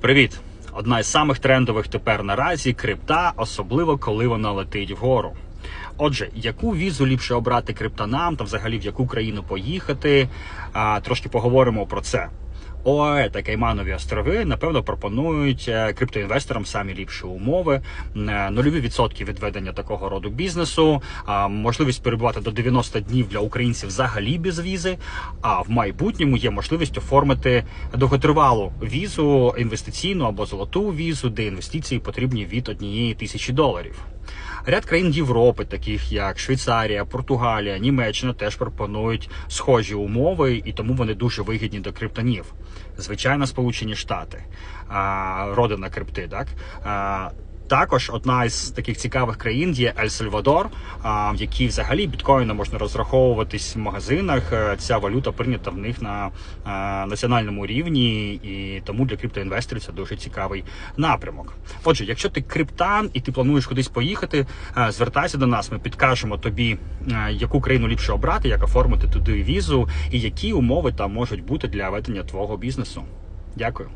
Привіт! Одна із самих трендових тепер наразі крипта, особливо коли вона летить вгору. Отже, яку візу ліпше обрати криптонам та взагалі в яку країну поїхати? А, трошки поговоримо про це. ОАЕ та Кайманові острови напевно пропонують е, криптоінвесторам самі ліпші умови, е, нульові відсотки відведення такого роду бізнесу, можливість перебувати до 90 днів для українців взагалі без візи. А в майбутньому є можливість оформити довготривалу візу, інвестиційну або золоту візу, де інвестиції потрібні від однієї тисячі доларів. Ряд країн Європи, таких як Швейцарія, Португалія, Німеччина, теж пропонують схожі умови, і тому вони дуже вигідні до криптонів. Звичайно, Сполучені Штати, родина крипти, так. Також одна із таких цікавих країн є Ель Сальвадор, в якій взагалі біткоїном можна розраховуватись в магазинах. Е, Ця валюта прийнята в них на е, національному рівні, і тому для криптоінвесторів це дуже цікавий напрямок. Отже, якщо ти криптан і ти плануєш кудись поїхати, е, звертайся до нас. Ми підкажемо тобі, яку країну ліпше обрати, як оформити туди візу, і які умови там можуть бути для ведення твого бізнесу. Дякую.